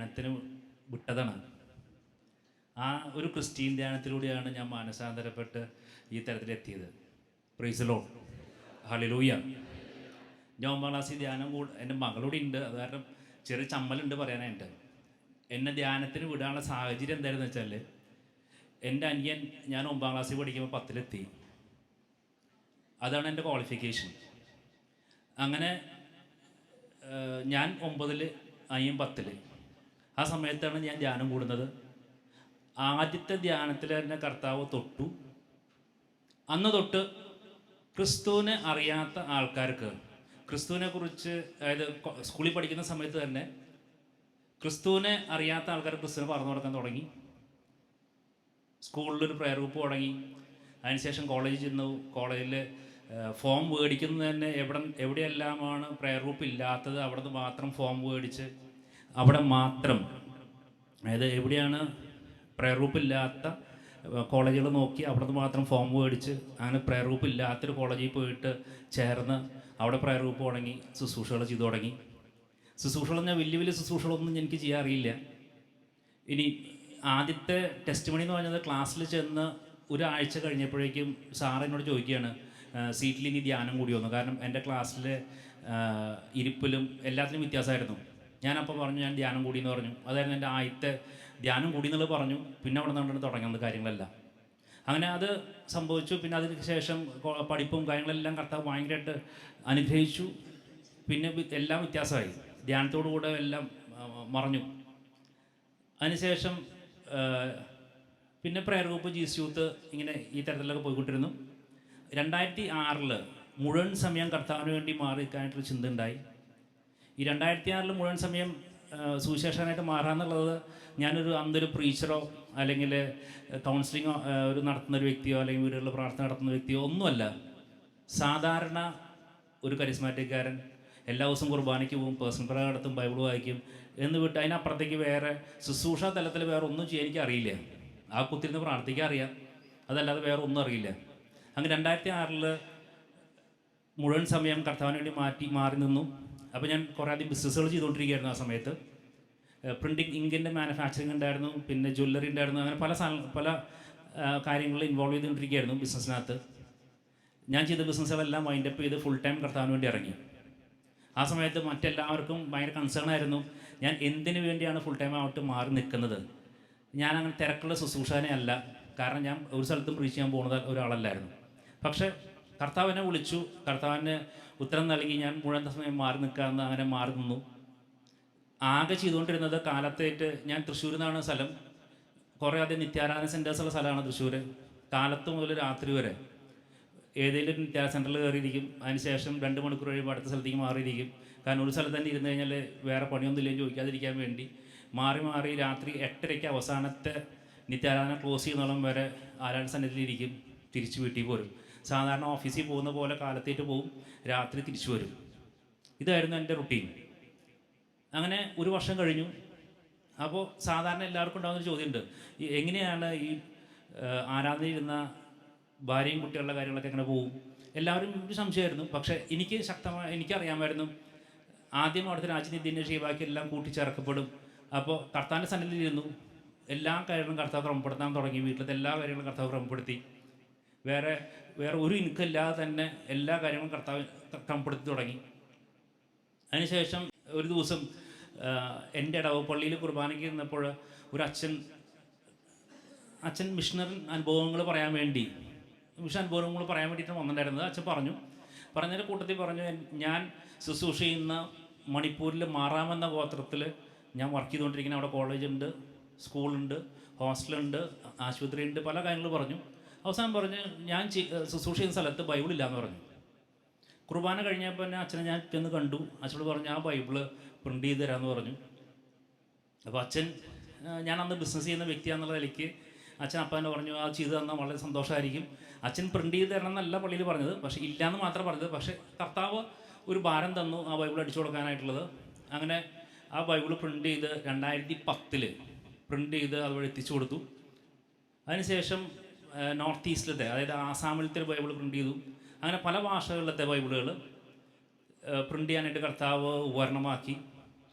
ധ്യാനത്തിന് വിട്ടതാണ്. ആ ഒരു ക്രിസ്ത്യൻ ധ്യാനത്തിലൂടെയാണ് ഞാൻ മാനസാന്തരപ്പെട്ട് ഈ തരത്തിലെത്തിയത്. പ്രൈസലോ ഹളിലൂയ ഞാൻ ഒമ്പതാം ക്ലാസ്സിൽ ധ്യാനം കൂടെ എന്റെ മകളൂടെ ഉണ്ട്. അത് കാരണം ചെറിയ ചമ്മലുണ്ട് പറയാനായിട്ട്. എന്നെ ധ്യാനത്തിന് വിടാനുള്ള സാഹചര്യം എന്തായിരുന്നു വെച്ചാൽ എന്റെ അനിയൻ ഞാൻ ഒമ്പതാം ക്ലാസ്സിൽ പഠിക്കുമ്പോൾ പത്തിലെത്തി. അതാണ് എന്റെ ക്വാളിഫിക്കേഷൻ അങ്ങനെ ഞാൻ ഒമ്പതിൽ അയ്യം പത്തിൽ ആ സമയത്താണ് ഞാൻ ധ്യാനം കൂടുന്നത്. ആദ്യത്തെ ധ്യാനത്തിൽ തന്നെ കർത്താവ് തൊട്ടു. അന്ന് തൊട്ട് ക്രിസ്തുവിനെ അറിയാത്ത ആൾക്കാർക്ക് ക്രിസ്തുവിനെ കുറിച്ച് അതായത് സ്കൂളിൽ പഠിക്കുന്ന സമയത്ത് തന്നെ ക്രിസ്തുവിനെ അറിയാത്ത ആൾക്കാർ ക്രിസ്തുവിനെ പറഞ്ഞു കൊടുക്കാൻ തുടങ്ങി. സ്കൂളിലൊരു പ്രയർ ഗ്രൂപ്പ് തുടങ്ങി. അതിനുശേഷം കോളേജിൽ ചെന്നു. കോളേജിൽ ഫോം മേടിക്കുന്നത് തന്നെ എവിടെ എവിടെയെല്ലാമാണ് പ്രയർ ഗ്രൂപ്പ് ഇല്ലാത്തത് അവിടെ നിന്ന് മാത്രം ഫോം മേടിച്ച് അവിടെ മാത്രം. അതായത് എവിടെയാണ് പ്രയർ ഗ്രൂപ്പ് ഇല്ലാത്ത കോളേജുകൾ നോക്കി അവിടെ നിന്ന് മാത്രം ഫോം മേടിച്ച് അങ്ങനെ പ്രയർ ഗ്രൂപ്പ് ഇല്ലാത്തൊരു കോളേജിൽ പോയിട്ട് ചേർന്ന് അവിടെ പ്രയർ ഗ്രൂപ്പ് തുടങ്ങി ശുശ്രൂഷകൾ ചെയ്തു തുടങ്ങി. ശുശ്രൂഷകൾ ഞാൻ വലിയ വലിയ ശുശ്രൂഷകളൊന്നും എനിക്ക് ചെയ്യാൻ അറിയില്ല. ഇനി ആദ്യത്തെ ടെസ്റ്റ് മണി എന്ന് പറഞ്ഞത് ക്ലാസ്സിൽ ചെന്ന് ഒരാഴ്ച കഴിഞ്ഞപ്പോഴേക്കും സാർ എന്നോട് ചോദിക്കുകയാണ് സീറ്റിൽ ഇനി ധ്യാനം കൂടി വന്നു. കാരണം എന്റെ ക്ലാസ്സിലെ ഇരിപ്പിലും എല്ലാത്തിലും വ്യത്യാസമായിരുന്നു. ഞാനപ്പോൾ പറഞ്ഞു ഞാൻ ധ്യാനം കൂടി എന്ന് പറഞ്ഞു. അതായിരുന്നു എന്റെ ആദ്യത്തെ ധ്യാനം കൂടി എന്നുള്ളത് പറഞ്ഞു. പിന്നെ അവിടെ നിന്നുകൊണ്ട് തുടങ്ങുന്നത് കാര്യങ്ങളെല്ലാം. അങ്ങനെ അത് സംഭവിച്ചു. പിന്നെ അതിന് ശേഷം പഠിപ്പും കാര്യങ്ങളെല്ലാം കർത്താവ് ഭയങ്കരമായിട്ട് അനുഗ്രഹിച്ചു. പിന്നെ എല്ലാം വ്യത്യാസമായി. ധ്യാനത്തോടു കൂടെ എല്ലാം മറഞ്ഞു. അതിനുശേഷം പിന്നെ പ്രയർ ഗ്രൂപ്പ് ജീസ് യൂത്ത് ഇങ്ങനെ ഈ തരത്തിലൊക്കെ പോയിക്കൊണ്ടിരുന്നു. രണ്ടായിരത്തി ആറിൽ മുഴുവൻ സമയം കർത്താവിന് വേണ്ടി മാറി മാറിക്കാനായിട്ടൊരു ചിന്ത ഉണ്ടായി. ഈ രണ്ടായിരത്തി ആറിൽ മുഴുവൻ സമയം സുവിശേഷനായിട്ട് മാറാന്നുള്ളത് ഞാനൊരു അന്നൊരു പ്രീച്ചറോ അല്ലെങ്കിൽ കൗൺസിലിങ്ങോ ഒരു നടത്തുന്ന ഒരു വ്യക്തിയോ അല്ലെങ്കിൽ വീടുകളിൽ പ്രാർത്ഥന നടത്തുന്ന വ്യക്തിയോ ഒന്നുമല്ല. സാധാരണ ഒരു കരിസ്മാറ്റിക്കാരൻ എല്ലാ ദിവസവും കുർബാനയ്ക്ക് പോകും പേഴ്സണൽ പ്രയർ നടത്തും ബൈബിൾ വായിക്കും എന്ന് വിട്ട് അതിനപ്പുറത്തേക്ക് വേറെ ശുശ്രൂഷ തലത്തിൽ വേറെ ഒന്നും ചെയ്യാൻ എനിക്ക് അറിയില്ല ആ കുത്തിരുന്ന് പ്രാർത്ഥിക്കാൻ അറിയാം. അതല്ലാതെ വേറെ ഒന്നും അറിയില്ല. അങ്ങനെ രണ്ടായിരത്തി ആറിൽ മുഴുവൻ സമയം കർത്താവിന് വേണ്ടി മാറ്റി മാറി നിന്നു. അപ്പോൾ ഞാൻ കുറേ അധികം ബിസിനസ്സുകൾ ചെയ്തുകൊണ്ടിരിക്കുകയായിരുന്നു ആ സമയത്ത്. പ്രിന്റിങ് ഇങ്കിന്റെ മാനുഫാക്ചറിങ് ഉണ്ടായിരുന്നു പിന്നെ ജ്വല്ലറി ഉണ്ടായിരുന്നു അങ്ങനെ പല പല കാര്യങ്ങളിൽ ഇൻവോൾവ് ചെയ്തുകൊണ്ടിരിക്കുകയായിരുന്നു ബിസിനസ്സിനകത്ത് ഞാൻ ചെയ്ത ബിസിനസ്സുകളെല്ലാം വൈൻഡപ്പ് ചെയ്ത് ഫുൾ ടൈം കർത്താവിന് വേണ്ടി ഇറങ്ങി. ആ സമയത്ത് മറ്റെല്ലാവർക്കും ഭയങ്കര കൺസേൺ ആയിരുന്നു ഞാൻ എന്തിനു വേണ്ടിയാണ് ഫുൾ ടൈം ആയിട്ട് മാറി നിൽക്കുന്നത്? ഞാൻ അങ്ങനെ തിരക്കുള്ള ശുശ്രൂഷനെ അല്ല കാരണം ഞാൻ ഒരു സ്ഥലത്തും പ്രീച്ച് ചെയ്യാൻ പോകുന്നത് ഒരാളല്ലായിരുന്നു. പക്ഷേ കർത്താവിനെ വിളിച്ചു കർത്താവിന് ഉത്തരം നൽകി ഞാൻ മുഴുവൻ സമയം മാറി നിൽക്കാമെന്ന് അങ്ങനെ മാറി നിന്നു. ആകെ ചെയ്തുകൊണ്ടിരുന്നത് കാലത്തേറ്റ് ഞാൻ തൃശ്ശൂരിൽ നിന്നാണ് സ്ഥലം. കുറേ അധികം നിത്യാരാധന സെന്റേഴ്സുള്ള സ്ഥലമാണ് തൃശ്ശൂർ കാലത്ത് മുതൽ രാത്രി വരെ. ഏതെങ്കിലും നിത്യാ സെന്ററിൽ കയറിയിരിക്കും. അതിനുശേഷം രണ്ട് മണിക്കൂർ കഴിയുമ്പോൾ അടുത്ത സ്ഥലത്തേക്ക് മാറിയിരിക്കും. കാരണം ഒരു സ്ഥലത്ത് തന്നെ ഇരുന്ന് കഴിഞ്ഞാൽ വേറെ പണിയൊന്നും ഇല്ലെങ്കിൽ ചോദിക്കാതിരിക്കാൻ വേണ്ടി മാറി മാറി രാത്രി എട്ടരയ്ക്ക് അവസാനത്തെ നിത്യാരാധന ക്ലോസ് ചെയ്യുന്നോളം വരെ ആരാധന സന്നിധിയിലിരിക്കും തിരിച്ച് വീട്ടിൽ പോരും. സാധാരണ ഓഫീസിൽ പോകുന്ന പോലെ കാലത്തേറ്റ് പോവും രാത്രി തിരിച്ചു വരും. ഇതായിരുന്നു എന്റെ റുട്ടീൻ അങ്ങനെ ഒരു വർഷം കഴിഞ്ഞു. അപ്പോൾ സാധാരണ എല്ലാവർക്കും ഉണ്ടാകുന്ന ഒരു ചോദ്യമുണ്ട് എങ്ങനെയാണ് ഈ ആരാധനയിരുന്ന ഭാര്യയും കുട്ടികളുടെ കാര്യങ്ങളൊക്കെ എങ്ങനെ പോകും എല്ലാവരും ഒരു സംശയമായിരുന്നു. പക്ഷേ എനിക്ക് ശക്തമായ എനിക്കറിയാമായിരുന്നു ആദ്യം അവിടുത്തെ രാജ്യനിധിന്റെ ഷീബാക്കി എല്ലാം കൂട്ടിച്ചേർക്കപ്പെടും. അപ്പോൾ കർത്താവിന്റെ സന്നിധിയിലിരുന്നു. എല്ലാ കാര്യങ്ങളും കർത്താവ് ക്രമപ്പെടുത്താൻ തുടങ്ങി. വീട്ടിലത്തെ എല്ലാ കാര്യങ്ങളും കർത്താവ് ക്രമപ്പെടുത്തി. വേറെ വേറെ ഒരു ഇൻകം ഇല്ലാതെ തന്നെ എല്ലാ കാര്യങ്ങളും കർത്താവ് ക്രമപ്പെടുത്തി തുടങ്ങി. അതിനുശേഷം ഒരു ദിവസം എന്റെ ഇടവ് പള്ളിയിൽ കുർബാനയ്ക്ക് നിന്നപ്പോൾ ഒരു അച്ഛൻ അച്ഛൻ മിഷണറി അനുഭവങ്ങൾ പറയാൻ വേണ്ടി മിഷൻ അനുഭവങ്ങൾ പറയാൻ വേണ്ടിയിട്ട് വന്നിട്ടുണ്ടായിരുന്നത്. അച്ഛൻ പറഞ്ഞു പറഞ്ഞതിന്റെ കൂട്ടത്തിൽ പറഞ്ഞു "എൻ- ഞാൻ ശുശ്രൂഷ ചെയ്യുന്ന മണിപ്പൂരിൽ മാറാമെന്ന ഗോത്രത്തിൽ ഞാൻ വർക്ക് ചെയ്തുകൊണ്ടിരിക്കുന്ന അവിടെ കോളേജുണ്ട് സ്കൂളുണ്ട് ഹോസ്റ്റലുണ്ട് ആശുപത്രിയുണ്ട് പല കാര്യങ്ങൾ പറഞ്ഞു. അവസാനം പറഞ്ഞ് ഞാൻ ചെ- ശുശ്രൂഷ ചെയ്യുന്ന സ്ഥലത്ത് ബൈബിളില്ല എന്ന് പറഞ്ഞു. കുർബാന കഴിഞ്ഞപ്പോൾ തന്നെ അച്ഛനെ ഞാൻ ചെന്ന് കണ്ടു. അച്ഛനോട് പറഞ്ഞു ആ ബൈബിൾ പ്രിന്റ് ചെയ്ത് തരാമെന്ന് പറഞ്ഞു. അപ്പോൾ അച്ഛൻ ഞാൻ അന്ന് ബിസിനസ് ചെയ്യുന്ന വ്യക്തിയാണെന്നുള്ള നിലയ്ക്ക് അച്ഛൻ അപ്പാന്റെ പറഞ്ഞു ആ ചെയ്തു തന്നാൽ വളരെ സന്തോഷമായിരിക്കും അച്ഛൻ പ്രിന്റ് ചെയ്ത് തരണം എന്നല്ല പള്ളിയിൽ പറഞ്ഞത് പക്ഷേ ഇല്ലയെന്ന് മാത്രം പറഞ്ഞത്. പക്ഷേ കർത്താവ് ഒരു ഭാരം തന്നു ആ ബൈബിൾ അടിച്ചു കൊടുക്കാനായിട്ടുള്ളത്. അങ്ങനെ ആ ബൈബിൾ പ്രിന്റ് ചെയ്ത് രണ്ടായിരത്തി പത്തിൽ പ്രിന്റ് ചെയ്ത് അതുവഴി എത്തിച്ചു കൊടുത്തു. അതിനുശേഷം നോർത്ത് ഈസ്റ്റിലത്തെ അതായത് ആസാമിലത്തെ ബൈബിൾ പ്രിന്റ് ചെയ്തു. അങ്ങനെ പല ഭാഷകളിലത്തെ ബൈബിളുകൾ പ്രിന്റ് ചെയ്യാനായിട്ട് കർത്താവ് ഉപകരണമാക്കി.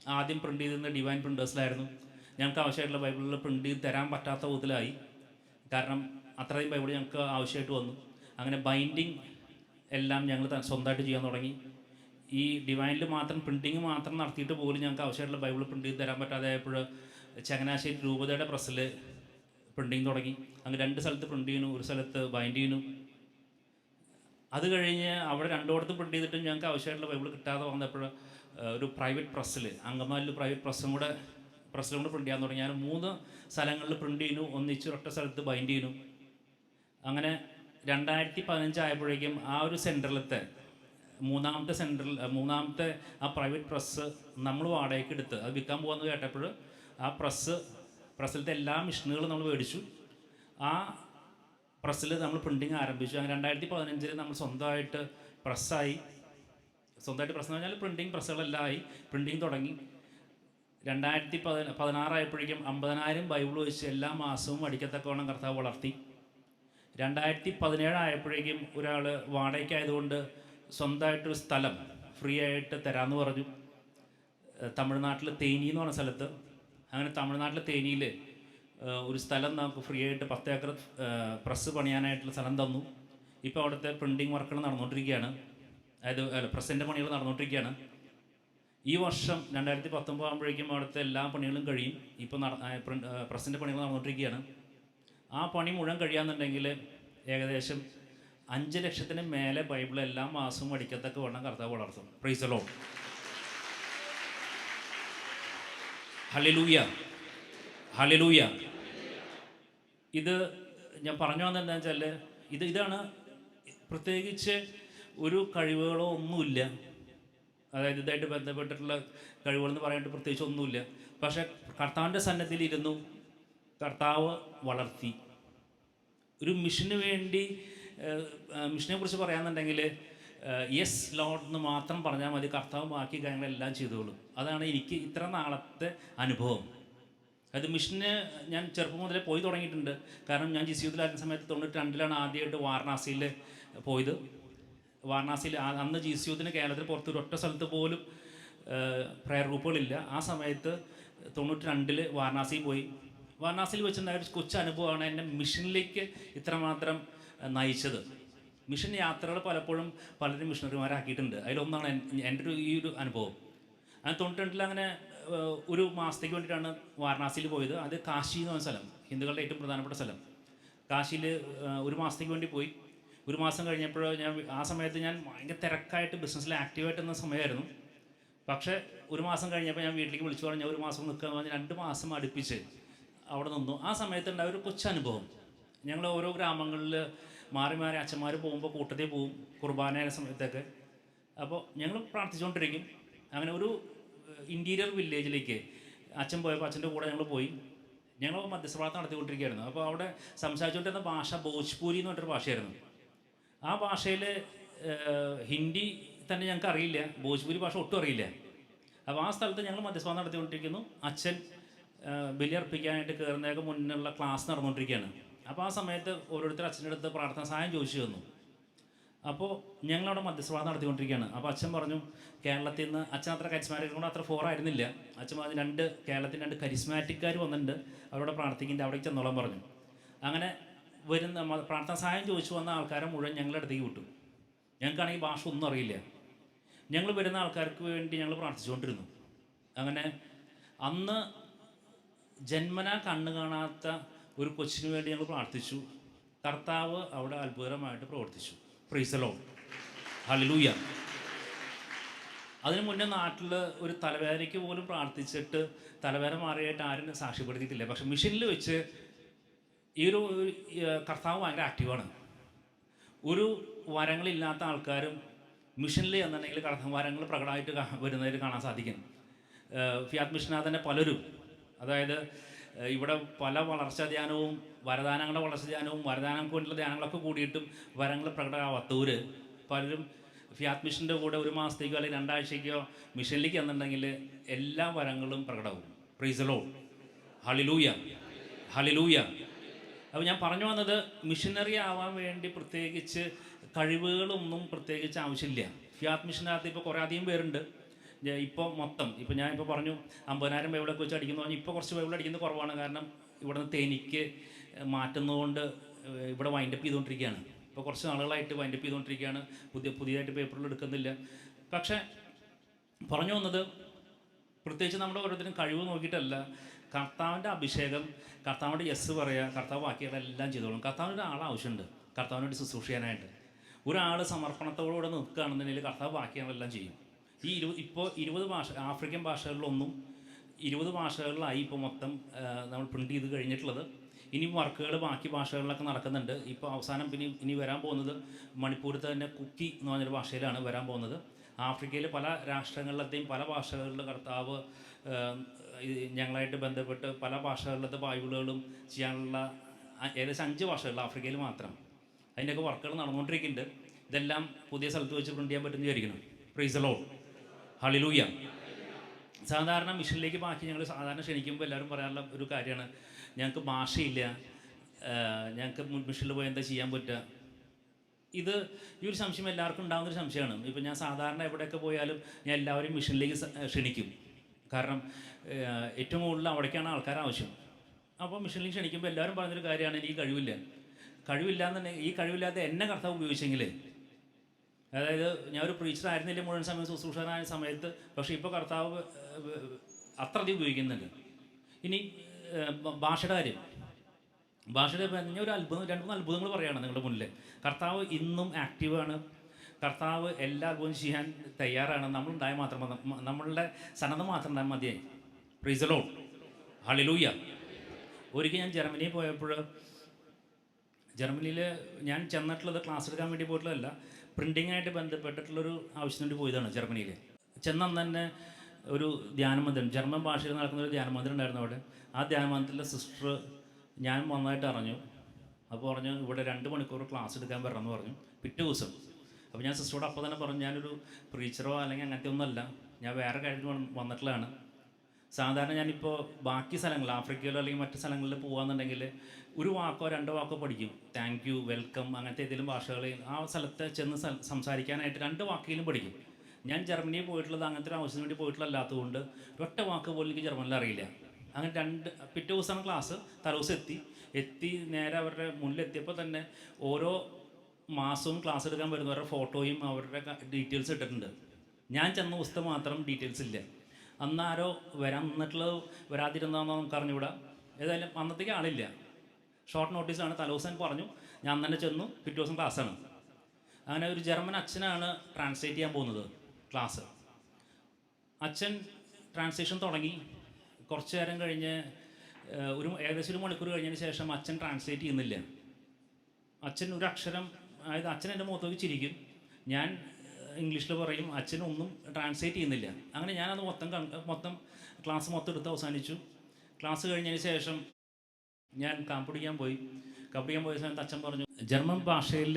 ആദ്യം പ്രിന്റ് ചെയ്തിരുന്ന ഡിവൈൻ പ്രിന്റേഴ്സിലായിരുന്നു ഞങ്ങൾക്ക് ആവശ്യമായിട്ടുള്ള ബൈബിളിൽ പ്രിന്റ് ചെയ്ത് തരാൻ പറ്റാത്ത വിധത്തിലായി. കാരണം അത്രയും ബൈബിൾ ഞങ്ങൾക്ക് ആവശ്യമായിട്ട് വന്നു. അങ്ങനെ ബൈൻഡിങ് എല്ലാം ഞങ്ങൾ സ്വന്തമായിട്ട് ചെയ്യാൻ തുടങ്ങി. ഈ ഡിവൈനിൽ മാത്രം പ്രിന്റിങ് മാത്രം നടത്തിയിട്ട് പോലും ഞങ്ങൾക്ക് ആവശ്യമായിട്ടുള്ള ബൈബിൾ പ്രിന്റ് ചെയ്ത് തരാൻ പറ്റാതെ ആയപ്പോൾ ചങ്ങനാശ്ശേരി രൂപതയുടെ പ്രസ്സിൽ പ്രിന്റിങ് തുടങ്ങി. അങ്ങനെ രണ്ട് സ്ഥലത്ത് പ്രിന്റ് ചെയ്യുന്നു ഒരു സ്ഥലത്ത് ബൈൻഡ് ചെയ്യുന്നു. അത് കഴിഞ്ഞ് അവിടെ രണ്ടോടത്ത് പ്രിന്റ് ചെയ്തിട്ടും ഞങ്ങൾക്ക് ആവശ്യമായിട്ടുള്ള ബൈബിൾ കിട്ടാതെ വന്നപ്പോൾ ഒരു പ്രൈവറ്റ് പ്രസ്സിൽ അങ്കമാലിൽ പ്രൈവറ്റ് പ്രസ്സും കൂടെ പ്രസ്സിലും കൂടെ പ്രിന്റ് ചെയ്യാൻ തുടങ്ങി. ഞാൻ മൂന്ന് സ്ഥലങ്ങളിൽ പ്രിന്റ് ചെയ്യുന്നു ഒന്നിച്ച് ഒറ്റ സ്ഥലത്ത് ബൈൻഡ് ചെയ്യുന്നു. അങ്ങനെ രണ്ടായിരത്തി പതിനഞ്ചായപ്പോഴേക്കും ആ ഒരു സെന്ററിലത്തെ മൂന്നാമത്തെ സെന്ററിൽ മൂന്നാമത്തെ ആ പ്രൈവറ്റ് പ്രസ് നമ്മൾ വാടകയ്ക്ക് എടുത്ത് അത് വിൽക്കാൻ പോകുന്നത് കേട്ടപ്പോൾ ആ പ്രസ് പ്രസ്സിലത്തെ എല്ലാ മിഷനുകളും നമ്മൾ മേടിച്ചു. ആ പ്രസ്സിൽ നമ്മൾ പ്രിന്റിങ് ആരംഭിച്ചു. അങ്ങനെ രണ്ടായിരത്തി പതിനഞ്ചിൽ നമ്മൾ സ്വന്തമായിട്ട് പ്രസ്സായി. സ്വന്തമായിട്ട് പ്രസ് എന്ന് പറഞ്ഞാൽ പ്രിന്റിങ് പ്രസ്സുകളെല്ലാം ആയി. പ്രിന്റിങ് തുടങ്ങി. രണ്ടായിരത്തി പതിന പതിനാറായപ്പോഴേക്കും അമ്പതിനായിരം ബൈബിൾ വെച്ച് എല്ലാ മാസവും അടിക്കത്തക്കവണ്ണം കർത്താവ് വളർത്തി. രണ്ടായിരത്തി പതിനേഴായപ്പോഴേക്കും ഒരാൾ വാടകയ്ക്കായതുകൊണ്ട് സ്വന്തമായിട്ടൊരു സ്ഥലം ഫ്രീ ആയിട്ട് തരാമെന്ന് പറഞ്ഞു. തമിഴ്നാട്ടിൽ തേനി എന്ന് പറഞ്ഞ സ്ഥലത്ത്. അങ്ങനെ തമിഴ്നാട്ടിലെ തേനിയിൽ ഒരു സ്ഥലം നമുക്ക് ഫ്രീ ആയിട്ട് പത്ത് ഏക്കർ പ്രസ് പണിയാനായിട്ടുള്ള സ്ഥലം തന്നു. ഇപ്പോൾ അവിടുത്തെ പ്രിന്റിങ് വർക്കുകൾ നടന്നുകൊണ്ടിരിക്കുകയാണ് അതായത് അല്ല പ്രസിന്റെ പണികൾ നടന്നുകൊണ്ടിരിക്കുകയാണ് ഈ വർഷം രണ്ടായിരത്തി പത്തൊമ്പത് ആകുമ്പോഴേക്കും അവിടുത്തെ എല്ലാ പണികളും കഴിയും. ഇപ്പോൾ പ്രസിന്റെ പണികൾ നടന്നുകൊണ്ടിരിക്കുകയാണ് ആ പണി മുഴുവൻ കഴിയാന്നുണ്ടെങ്കിൽ ഏകദേശം അഞ്ച് ലക്ഷത്തിന് മേലെ ബൈബിൾ എല്ലാ മാസവും അടിക്കത്തക്ക വണ്ണം കർത്താവ് വളർത്തും. പ്രൈസലോ ഹലിലൂയ ഹലിലൂയ ഇത് ഞാൻ പറഞ്ഞു വന്നത് എന്താ വെച്ചാൽ ഇത് ഇതാണ് പ്രത്യേകിച്ച് ഒരു കഴിവുകളോ ഒന്നുമില്ല. അതായത് ഇതായിട്ട് ബന്ധപ്പെട്ടിട്ടുള്ള കഴിവുകളെന്ന് പറയാനായിട്ട് പ്രത്യേകിച്ച് ഒന്നുമില്ല. പക്ഷേ കർത്താവിന്റെ സന്നദ്ധിയിൽ ഇരുന്നു കർത്താവ് വളർത്തി. ഒരു മിഷന് വേണ്ടി മിഷനെ കുറിച്ച് പറയാന്നുണ്ടെങ്കിൽ യെസ് ലോഡ് എന്ന് മാത്രം പറഞ്ഞാൽ മതി. കർത്താവ് ബാക്കി കാര്യങ്ങളെല്ലാം ചെയ്തോളും. അതാണ് എനിക്ക് ഇത്ര നാളത്തെ അനുഭവം. അത് മിഷന് ഞാൻ ചെറുപ്പം മുതലേ പോയി തുടങ്ങിയിട്ടുണ്ട്. കാരണം ഞാൻ ജിസിയുദ്ധിലായിരുന്ന സമയത്ത് തൊണ്ണൂറ്റി രണ്ടിലാണ് ആദ്യമായിട്ട് വാരണാസിയിൽ പോയത്. വാരണാസിയിൽ അന്ന് ജിസിയുദ്ധിന് കേരളത്തിൽ പുറത്ത് ഒരു ഒറ്റ സ്ഥലത്ത് പോലും പ്രയർ ഗ്രൂപ്പുകളില്ല ആ സമയത്ത് തൊണ്ണൂറ്റി രണ്ടിൽ വാരണാസിയിൽ പോയി. വാരണാസിയിൽ വെച്ചുണ്ടായ ഒരു കൊച്ചു അനുഭവമാണ് എന്നെ മിഷനിലേക്ക് ഇത്രമാത്രം നയിച്ചത്. മിഷൻ യാത്രകൾ പലപ്പോഴും പലരും മിഷണറിമാരാക്കിയിട്ടുണ്ട് അതിലൊന്നാണ് എന്റെ ഒരു ഈ ഒരു അനുഭവം. അങ്ങനെ തൊണ്ണൂറ്റി അങ്ങനെ ഒരു മാസത്തേക്ക് വേണ്ടിയിട്ടാണ് വാരണാസിയിൽ പോയത്. അത് കാശി എന്ന് പറഞ്ഞ സ്ഥലം ഹിന്ദുക്കളുടെ ഏറ്റവും പ്രധാനപ്പെട്ട സ്ഥലം. കാശിയിൽ ഒരു മാസത്തേക്ക് വേണ്ടി പോയി. ഒരു മാസം കഴിഞ്ഞപ്പോൾ ഞാൻ ആ സമയത്ത് ഞാൻ ഭയങ്കര തിരക്കായിട്ട് ബിസിനസ്സിൽ ആക്റ്റീവായിട്ട് നിന്ന സമയമായിരുന്നു. പക്ഷേ ഒരു മാസം കഴിഞ്ഞപ്പോൾ ഞാൻ വീട്ടിലേക്ക് വിളിച്ചു പറഞ്ഞു ഒരു മാസം നിൽക്കുക പറഞ്ഞ് രണ്ട് മാസം അടുപ്പിച്ച് അവിടെ നിന്നു. ആ സമയത്തുണ്ടായ ഒരു കൊച്ചനുഭവം. ഞങ്ങൾ ഓരോ ഗ്രാമങ്ങളിൽ മാറി മാറി അച്ഛന്മാർ പോകുമ്പോൾ കൂട്ടത്തിൽ പോവും കുർബാനയുടെ സമയത്തൊക്കെ. അപ്പോൾ ഞങ്ങൾ പ്രാർത്ഥിച്ചുകൊണ്ടിരിക്കും അങ്ങനെ ഒരു ഇന്റീരിയർ വില്ലേജിലേക്ക് അച്ഛൻ പോയപ്പോൾ അച്ഛന്റെ കൂടെ ഞങ്ങൾ പോയി. ഞങ്ങൾ മധ്യസ്ഥപ്രാർത്ഥന നടത്തിക്കൊണ്ടിരിക്കുകയായിരുന്നു. അപ്പോൾ അവിടെ സംസാരിച്ചുകൊണ്ടിരുന്ന ഭാഷ ഭോജ്പൂരി എന്ന് പറഞ്ഞൊരു ഭാഷയായിരുന്നു. ആ ഭാഷയിൽ ഹിന്ദി തന്നെ ഞങ്ങൾക്ക് അറിയില്ല. ഭോജ്പൂരി ഭാഷ ഒട്ടും അറിയില്ല. അപ്പോൾ ആ സ്ഥലത്ത് ഞങ്ങൾ മധ്യസ്ഥം നടത്തിക്കൊണ്ടിരിക്കുന്നു. അച്ഛൻ ബലിയർപ്പിക്കാനായിട്ട് കയറുന്നതൊക്കെ മുന്നിലുള്ള ക്ലാസ് നടന്നുകൊണ്ടിരിക്കുകയാണ് അപ്പോൾ ആ സമയത്ത് ഓരോരുത്തർ അച്ഛന്റെ അടുത്ത് പ്രാർത്ഥന സഹായം ചോദിച്ചു തന്നു. അപ്പോൾ ഞങ്ങളവിടെ മധ്യസഭ നടത്തിക്കൊണ്ടിരിക്കുകയാണ്. അപ്പോൾ അച്ഛൻ പറഞ്ഞു കേരളത്തിൽ നിന്ന് അച്ഛൻ അത്ര കരിസ്മാറ്റിക് കൊണ്ട് അത്ര ഫോർ ആയിരുന്നില്ല. അച്ഛൻ പറഞ്ഞു രണ്ട് കേരളത്തിൽ രണ്ട് കരിസ്മാറ്റിക്കാർ വന്നിട്ടുണ്ട്. അവരോട് പ്രാർത്ഥിക്കുന്നുണ്ട്. അവിടെ ചെന്നോളാൻ പറഞ്ഞു. അങ്ങനെ വരുന്ന പ്രാർത്ഥന സഹായം ചോദിച്ചു വന്ന ആൾക്കാരെ മുഴുവൻ ഞങ്ങളുടെ അടുത്തേക്ക് വിട്ടു. ഞങ്ങൾക്കാണെങ്കിൽ ഭാഷ ഒന്നും അറിയില്ല. ഞങ്ങൾ വരുന്ന ആൾക്കാർക്ക് വേണ്ടി ഞങ്ങൾ പ്രാർത്ഥിച്ചുകൊണ്ടിരുന്നു. അങ്ങനെ അന്ന് ജന്മന കണ്ണു കാണാത്ത ഒരു കൊച്ചിന് വേണ്ടി ഞങ്ങൾ പ്രാർത്ഥിച്ചു. കർത്താവ് അവിടെ അത്ഭുതകരമായിട്ട് പ്രവർത്തിച്ചു. പ്രീസലോ ഹലിലൂയ അതിനു മുന്നേ നാട്ടിൽ ഒരു തലവേദനയ്ക്ക് പോലും പ്രാർത്ഥിച്ചിട്ട് തലവേദന മാറിയായിട്ട് ആരും സാക്ഷ്യപ്പെടുത്തിയിട്ടില്ല. പക്ഷെ മിഷനിൽ വെച്ച് ഈ ഒരു കർത്താവ് ഭയങ്കര ആക്റ്റീവാണ് ഒരു വരങ്ങളില്ലാത്ത ആൾക്കാരും മിഷനിൽ എന്നുണ്ടെങ്കിൽ കട വരങ്ങൾ പ്രകടമായിട്ട് വരുന്നതിൽ കാണാൻ സാധിക്കും. ഫിയാത് ഫിയാത്ത് മിഷനാ തന്നെ പലരും അതായത് ഇവിടെ പല വളർച്ചാ ധ്യാനവും വരദാനങ്ങളുടെ വളർച്ച ധ്യാനവും വരദാനങ്ങൾക്ക് വേണ്ടിയുള്ള ധ്യാനങ്ങളൊക്കെ കൂടിയിട്ടും വരങ്ങൾ പ്രകടമാവാത്തവര് പലരും ഫിയാത് മിഷന്റെ കൂടെ ഒരു മാസത്തേക്കോ അല്ലെങ്കിൽ രണ്ടാഴ്ചയ്ക്കോ മിഷനിലേക്ക് എന്നുണ്ടെങ്കിൽ എല്ലാ വരങ്ങളും പ്രകടവും പ്രീസലോ ഹളിലൂയ ഹളിലൂയ അപ്പോൾ ഞാൻ പറഞ്ഞു വന്നത് മിഷനറി ആവാൻ വേണ്ടി പ്രത്യേകിച്ച് കഴിവുകളൊന്നും പ്രത്യേകിച്ച് ആവശ്യമില്ല. ഫിയാത് മിഷനകത്ത് ഇപ്പോൾ കുറേ അധികം പേരുണ്ട്. ഇപ്പോൾ മൊത്തം. ഇപ്പോൾ ഞാൻ ഇപ്പോൾ പറഞ്ഞു അമ്പതിനായിരം ബൈബിളൊക്കെ വെച്ച് അടിക്കുന്നു പറഞ്ഞാൽ ഇപ്പോൾ കുറച്ച് ബൈബിൾ അടിക്കുന്നത് കുറവാണ്. കാരണം ഇവിടെ നിന്ന് തേനിക്ക് മാറ്റുന്നതുകൊണ്ട് ഇവിടെ വൈൻഡപ്പ് ചെയ്തുകൊണ്ടിരിക്കുകയാണ്. ഇപ്പോൾ കുറച്ച് നാളുകളായിട്ട് വൈൻഡപ്പ് ചെയ്തുകൊണ്ടിരിക്കുകയാണ്. പുതിയ പുതിയതായിട്ട് പേപ്പറിൽ എടുക്കുന്നില്ല. പക്ഷേ പറഞ്ഞു വന്നത് പ്രത്യേകിച്ച് നമ്മുടെ ഓരോരുത്തരും കഴിവ് നോക്കിയിട്ടല്ല. കർത്താവിന്റെ അഭിഷേകം കർത്താവിന്റെ യെസ് പറയുക കർത്താവ് ബാക്കിയുള്ളതെല്ലാം ചെയ്തോളും. കർത്താവിന്റെ ഒരാൾ ആവശ്യമുണ്ട്. കർത്താവിനോട് ശുശ്രൂഷിക്കാനായിട്ട് ഒരാൾ സമർപ്പണത്തോടുകൂടെ നിൽക്കുകയാണെന്നുണ്ടെങ്കിൽ കർത്താവ് ബാക്കിയുള്ളതെല്ലാം ചെയ്യും. ഈ ഇരുപത് ഇപ്പോൾ ഇരുപത് ഭാഷ ആഫ്രിക്കൻ ഭാഷകളിലൊന്നും ഇരുപത് ഭാഷകളിലായി ഇപ്പോൾ മൊത്തം നമ്മൾ പ്രിന്റ് ചെയ്ത് കഴിഞ്ഞിട്ടുള്ളത്. ഇനി വർക്കുകൾ ബാക്കി ഭാഷകളിലൊക്കെ നടക്കുന്നുണ്ട്. ഇപ്പോൾ അവസാനം പിന്നെ ഇനി വരാൻ പോകുന്നത് മണിപ്പൂരത്തെ തന്നെ കുക്കി എന്ന് പറഞ്ഞൊരു ഭാഷയിലാണ് വരാൻ പോകുന്നത്. ആഫ്രിക്കയിലെ പല രാഷ്ട്രങ്ങളിലത്തെയും പല ഭാഷകളിലെ കർത്താവ് ഞങ്ങളായിട്ട് ബന്ധപ്പെട്ട് പല ഭാഷകളിലത്തെ ബൈബിളുകളും ചെയ്യാനുള്ള ഏകദേശം അഞ്ച് ഭാഷകളിൽ ആഫ്രിക്കയിൽ മാത്രം. അതിന്റെയൊക്കെ വർക്കുകൾ നടന്നുകൊണ്ടിരിക്കുന്നുണ്ട്. ഇതെല്ലാം പുതിയ സ്ഥലത്ത് വെച്ച് പ്രിന്റ് ചെയ്യാൻ പറ്റുമെന്ന് വിചാരിക്കണം പ്രീസലോ ഹളിലൂയ സാധാരണ മിഷനിലേക്ക് ബാക്കി ഞങ്ങൾ സാധാരണ ക്ഷണിക്കുമ്പോൾ എല്ലാവരും പറയാനുള്ള ഒരു കാര്യമാണ് ഞങ്ങൾക്ക് ഭാഷയില്ല ഞങ്ങൾക്ക് മിഷനിൽ പോയി എന്താ ചെയ്യാൻ പറ്റുക ഇത് ഈ ഒരു സംശയം എല്ലാവർക്കും ഉണ്ടാകുന്ന ഒരു സംശയമാണ്. ഇപ്പം ഞാൻ സാധാരണ എവിടെയൊക്കെ പോയാലും ഞാൻ എല്ലാവരും മിഷനിലേക്ക് ക്ഷണിക്കും. കാരണം ഏറ്റവും കൂടുതൽ അവിടേക്കാണ് ആൾക്കാർ ആവശ്യം. അപ്പോൾ മിഷനിലേക്ക് ക്ഷണിക്കുമ്പോൾ എല്ലാവരും പറഞ്ഞൊരു കാര്യമാണ് എനിക്ക് കഴിവില്ല. കഴിവില്ല എന്നുണ്ടെങ്കിൽ ഈ കഴിവില്ലാതെ എന്നെ കർത്താവ് ഉപയോഗിച്ചെങ്കിൽ അതായത് ഞാൻ ഒരു പ്രീച്ചർ ആയിരുന്നില്ല മുഴുവൻ സമയം ശുശ്രൂഷകനായ സമയത്ത് പക്ഷേ ഇപ്പോൾ കർത്താവ് അത്രയധികം ഉപയോഗിക്കുന്നുണ്ട്. ഇനി ഭാഷയുടെ കാര്യം. ഭാഷയുടെ ഞാൻ ഒരു അത്ഭുതം രണ്ട് മൂന്ന് അത്ഭുതങ്ങൾ പറയുകയാണ് നിങ്ങളുടെ മുന്നിൽ കർത്താവ് ഇന്നും ആക്റ്റീവാണ് കർത്താവ് എല്ലാ അത്ഭുതവും ചെയ്യാൻ തയ്യാറാണ്. നമ്മളുണ്ടായ മാത്രം നമ്മളുടെ സന്നദ്ധ മാത്രം ഉണ്ടായാൽ മതിയായി പ്രീസലോ ഹളിലൂയ ഒരിക്കൽ ഞാൻ ജർമ്മനിയിൽ പോയപ്പോൾ ജർമ്മനിയിൽ ഞാൻ ചെന്നിട്ടുള്ളത് ക്ലാസ് എടുക്കാൻ വേണ്ടി പോയിട്ടുള്ളതല്ല പ്രിന്റിങ്ങായിട്ട് ബന്ധപ്പെട്ടിട്ടുള്ളൊരു ആവശ്യത്തിന് വേണ്ടി പോയതാണ് ജർമ്മനിയിൽ ചെന്ന അന്ന് തന്നെ ഒരു ധ്യാനമന്ദിരം ജർമ്മൻ ഭാഷയിൽ നടക്കുന്ന ഒരു ധ്യാനമന്ദിരം ഉണ്ടായിരുന്നു അവിടെ. ആ ധ്യാനമന്ദിരത്തിലെ സിസ്റ്റർ ഞാൻ വന്നതായിട്ട് അറിഞ്ഞു. അപ്പോൾ പറഞ്ഞു ഇവിടെ രണ്ട് മണിക്കൂർ ക്ലാസ് എടുക്കാൻ വരണമെന്ന് പറഞ്ഞു. പിറ്റേ ദിവസം. അപ്പോൾ ഞാൻ സിസ്റ്ററോട് അപ്പോൾ തന്നെ പറഞ്ഞു ഞാനൊരു പ്രീച്ചറോ അല്ലെങ്കിൽ അങ്ങനത്തെ ഒന്നുമല്ല. ഞാൻ വേറെ കാര്യത്തിൽ വന്നിട്ടുള്ളതാണ്. സാധാരണ ഞാനിപ്പോൾ ബാക്കി സ്ഥലങ്ങൾ ആഫ്രിക്കയിലോ അല്ലെങ്കിൽ മറ്റു സ്ഥലങ്ങളിൽ പോകുകയെന്നുണ്ടെങ്കിൽ ഒരു വാക്കോ രണ്ടോ വാക്കോ പഠിക്കും. താങ്ക് യു വെൽക്കം അങ്ങനത്തെ ഏതെങ്കിലും ഭാഷകൾ ആ സ്ഥലത്ത് ചെന്ന് സംസാരിക്കാനായിട്ട് രണ്ട് വാക്കിലും പഠിക്കും. ഞാൻ ജർമ്മനിയിൽ പോയിട്ടുള്ളത് അങ്ങനത്തെ ഒരു ആവശ്യത്തിന് വേണ്ടി പോയിട്ടുള്ളല്ലാത്തതുകൊണ്ട് ഒറ്റ വാക്ക് പോലും എനിക്ക് ജർമ്മനിൽ അറിയില്ല. അങ്ങനെ രണ്ട് പിറ്റേ ദിവസമാണ് ക്ലാസ് തലേദിവസം എത്തി. എത്തി നേരെ അവരുടെ മുന്നിലെത്തിയപ്പോൾ തന്നെ ഓരോ മാസവും ക്ലാസ് എടുക്കാൻ വരുന്നവരുടെ ഫോട്ടോയും അവരുടെ ഡീറ്റെയിൽസ് ഇട്ടിട്ടുണ്ട്. ഞാൻ ചെന്ന ദിവസത്തെ മാത്രം ഡീറ്റെയിൽസ് ഇല്ല. അന്ന് ആരോ വരാൻ നിന്നിട്ടുള്ളത് വരാതിരുന്നതെന്ന് നമുക്ക് അറിഞ്ഞുകൂടാ ഏതായാലും അന്നത്തേക്ക് ആളില്ല. ഷോർട്ട് നോട്ടീസാണ് തലോസൻ പറഞ്ഞു ഞാൻ തന്നെ ചെന്നു പിറ്റേ ദിവസം ക്ലാസ്സാണ് അങ്ങനെ ഒരു ജർമ്മൻ അച്ഛനാണ് ട്രാൻസ്ലേറ്റ് ചെയ്യാൻ പോകുന്നത് ക്ലാസ് അച്ഛൻ ട്രാൻസ്ലേഷൻ തുടങ്ങി. കുറച്ച് നേരം കഴിഞ്ഞ് ഒരു ഏകദേശം ഒരു മണിക്കൂർ കഴിഞ്ഞതിന് ശേഷം അച്ഛൻ ട്രാൻസ്ലേറ്റ് ചെയ്യുന്നില്ല. അച്ഛൻ ഒരു അക്ഷരം അതായത് അച്ഛൻ എന്റെ മുഖത്തേക്ക് ചിരിക്കും. ഞാൻ ഇംഗ്ലീഷിൽ പറയും അച്ഛനൊന്നും ട്രാൻസ്ലേറ്റ് ചെയ്യുന്നില്ല. അങ്ങനെ ഞാനത് മൊത്തം മൊത്തം ക്ലാസ് മൊത്തം എടുത്ത് അവസാനിച്ചു. ക്ലാസ് കഴിഞ്ഞതിന് ശേഷം ഞാൻ കാപ്പിടിക്കാൻ പോയി. കാപ്പിടിക്കാൻ പോയ സമയത്ത് അച്ഛൻ പറഞ്ഞു ജർമ്മൻ ഭാഷയിൽ